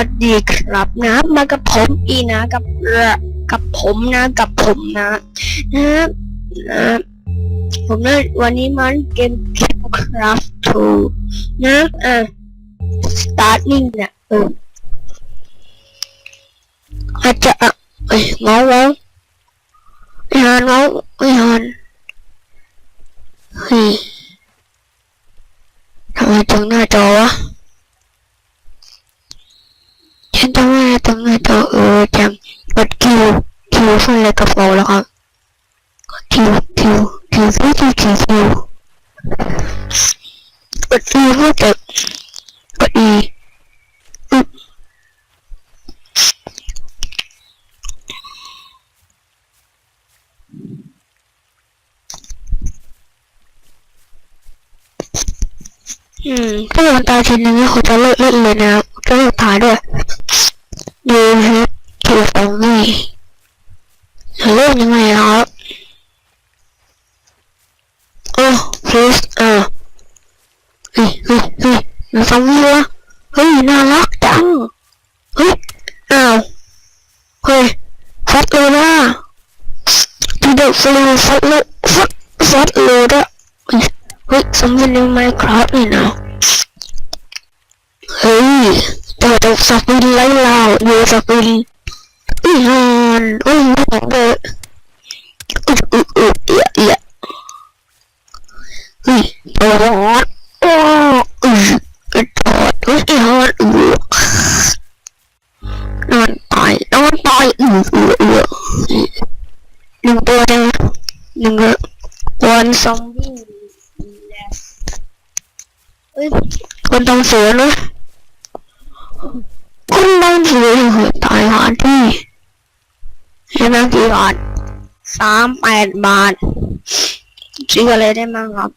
วัสดีครับนะ มากับผมอีนะกับกับผมนะกับผมนะนะนะผมนะวันนี้มันเกม Craft 2นะอะ starting นี่ยเอออาจจะอะเอ้ยเงาเงาไอ้ฮานเงาไอ้ฮานเฮ้ยทำไมตรงหน้าจอวะ ฉันจะว่าตรงหน้าจอเออจังกดคิวคิวขึ้นเลยกับเราแล้วครับกดคิวคิวคิวคิวคิวคิวคิว กดคิวเพื่อจะกดอีอึ๊บอืมถ้าโดนตาทีนึงเขาจะเลิกเล่นเลยนะจะเลิกถ่ายด้วยดูครับถูกตรงนี้จะเล่นยังไงครับโอ้ please เออเฮ้ยเฮ้ย เฮ้ยมันทำนี่วะเฮ้ยน่ารักจังเฮ้ยอ้าวเฮ้ยฟัดเลยนะที่เด็กฟลูฟัดเลยฟัดฟัดเลยอะเฮ้ยเฮ้ยสมเป็นใน Minecraft นี่นะเฮ้ยแต่ต้องสับวินไล่ลาวอยู่สับวินอีฮานอุ้ยหอมเลยอุ๊ หนึ่งตัวได้ไหนึ่งเลยวันซอมบี้เฮ้ยคนต้องเสือนะคุณได้ถือหัวตายหาที่ใช่ไหมกี่บาทสามแปดบาทซื้ออะไรได้มั้งครับ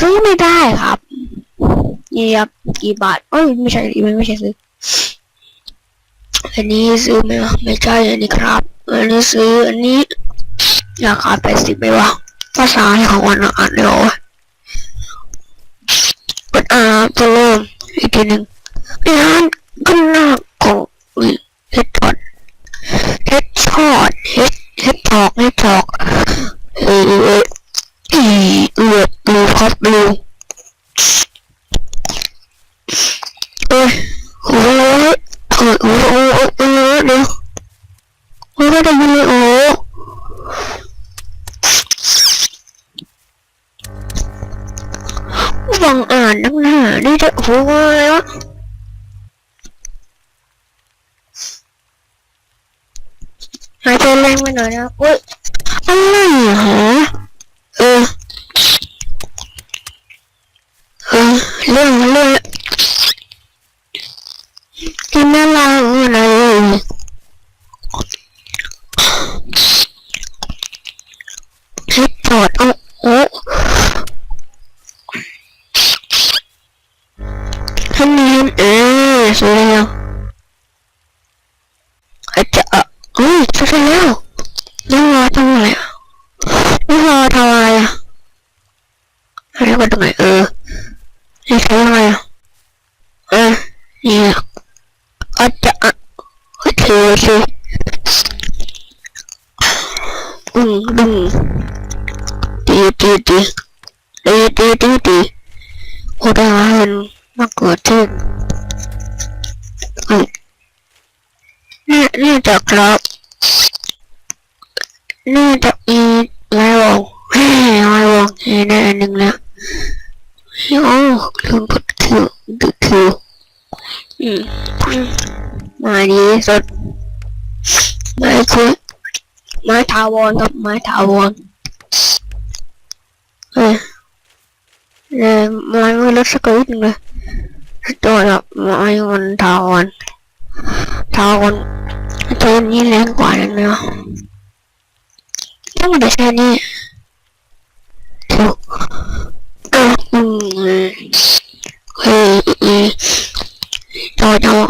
ซื้อไม่ได้ครับนี่ครับกี่บาทเอ้ยไม่ใช่ไม่ไม่ใช่ซื้อ อันนี้ซื้อไหมวะไม่ใช่อันนี้ครับ อันนี้ซื้ออันนี้ราคาแปดสิบไหมวะภาษาของวันอ่านเดี๋ยวกดอ่านจะเริ่มอีกทีหนึ่งร้านข้างหน้าของเฮดช็อตเฮดช็อตเฮดเฮ็ดทอกเฮ็ดทอกเออเอออีเอือดูครับดูเอ้ยโอ้ยโอ้ยโอ้ยโอ้ยโอ้ยโอ้ยเดี๋ยวโอ้ยได้ยินเลยโอ้ บังอ่านนักหนานี่จะโอ้ยวะ หายใจแรงไปหน่อยนะอุ้ยอะไรฮะเออ เออ เรื่องเรื่องกินอะไรอะไรเฮ็ดปอดโอ้โอ้ท่านนี้เออสวยแล้วอาจจะ เฮ้ยเสร็จแล้วนี่รอทำอะไรอะนี่รอทำอะไรอะ อะไรกันตรงไหนเออนี่ใช้ยังไงอะเออนี่อะอาจะอะโอเคโอเคอืมดึงดีดีดีดีดีดีดีโอ้ได้เห็นมากกว่าเช่นอืมน่าน่จะครับนี่จะมีลายวงเฮ้ยลายวงเฮ้ยได้อันหนึ่งแล้วโอ้ลืมกด คิวดูคิวอืมอืมมาดีสดไม้คุยไม้ถาวรกับไม้ถาวรเฮ้ยเลยไม้มันเล็กสักนิดนึงเลยตัวละไม้มันถาวรถาวรตัวนี้แรงกว่านั้นนะต้องมาใช้นี่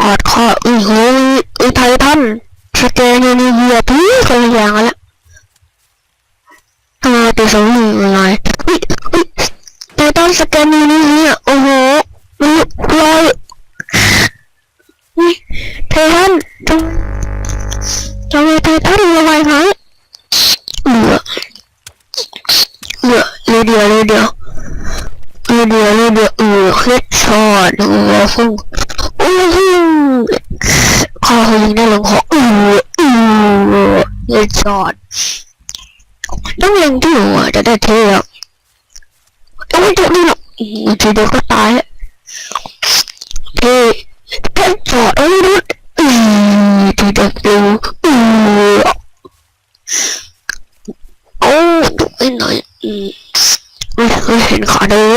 อาจฆ่าอึ้งเลยอือไททันสแกนยูนิเวียทุกคนอย่างละทำไมตัวสูงหน่อะไรอุ้ยอุ้ยไททันสแกนยูนิเวียโอ้โหมันลอยนี่ไททันจงจงไททันระบาครับเหลือเหลือเดียวเดียว เฮ็ดชอตต้องเล็งที่หัวจะได้เท่อะต้องไม่ถูกนี่หรอกทีเดียวก็ตายอะเท่เฮ็ดชอตเอ้ยดูเออทีเดียวดูเออโอ้ดูไอ้หน่อยอืมเฮ้เฮ้ยเห็นขาเด้อ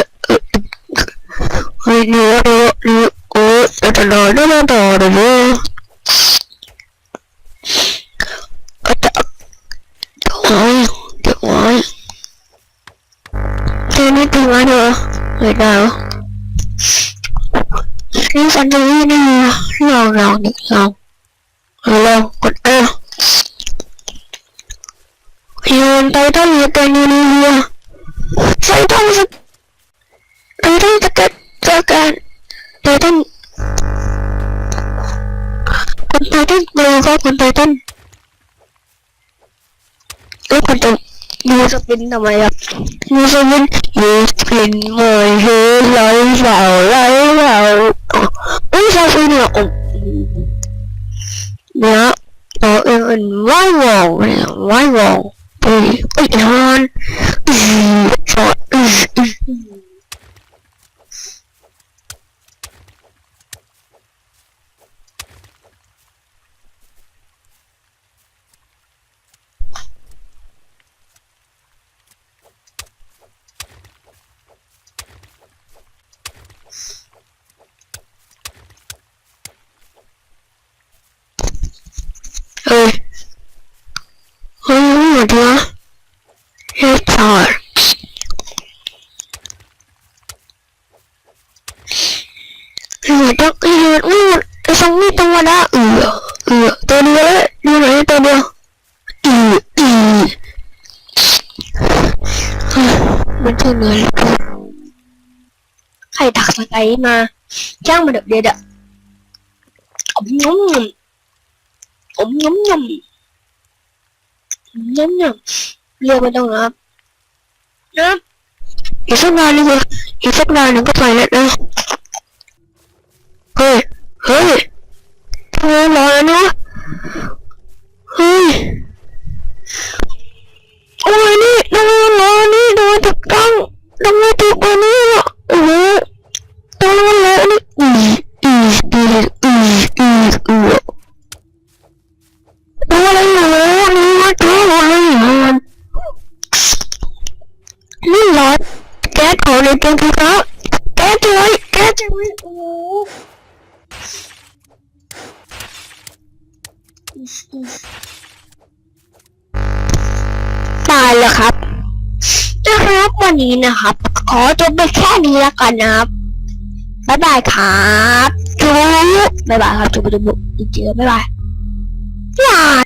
เฮ้ยเนื้อเนื้อเนื้อโอ้ยเดี๋ยวจะนอนได้แล้วต่อเดี๋ยวเดี๋ยวเอาจะเดี๋ยวไว้เดี๋ยวไว้ เดี๋ยวนี้ตีมาเถอะไม่ได้หรอนี่ฟันจะยี่นี่ลองลองดิลองเอาลองกดเออโยนไตตันเหลือเกินอยู่ในเรือสับปินทำไมครับยูสปินยูสปินมวยเฮไหลเสาไหลเสาอุ้ยซาฟินเนี่ยเนี่ยตัวอื่นไว้วองเนี่ยไว้วองเอ้ยฮอนอือช็อตอืออือ เฮ้ยเฮ้ยหมดละเฮ็ดช็อต เฮ้ยต้องเฮ้ยอู้ไอ้สองนี่ตัวละเออเออตัวเดียวเลยดูไหนตัวเดียวอืออือเฮ้ยมันจะเหนื่อยเหลือเกินใครดักสไกด์มาจ้างมาเดี๋ยวเดี๋ยวเดี๋ยวอ๋อน้องผมยำยำยำยำเรียกไม่ต้องนะครับนะอีกสักนานนึงอะอีกสักนานนึงก็ไปแล้วนะ เฮ้ย เฮ้ยทำไมรอแล้วเนาะเฮ้ยโอ้ยนี่ทำไมรอนี่ทำไมถูกต้องทำไมถูกกว่านี้อะโอ้โหทำไมรอนี่อืออืออืออืออืออือ อะไรอยู่นี่มาดูอะไรอยู่นี่ร้อนแก๊สของในตัวพี่ครับแก๊สเลยแก๊สเลยโอ้ ตายแล้วครับนะครับวันนี้นะครับ ขอจบไปแค่นี้แล้วกันนะครับบ๊ายบายครับจุ๊บบ๊ายบายครับจุ๊บจุ๊บจริงๆบ๊ายบาย Yeah.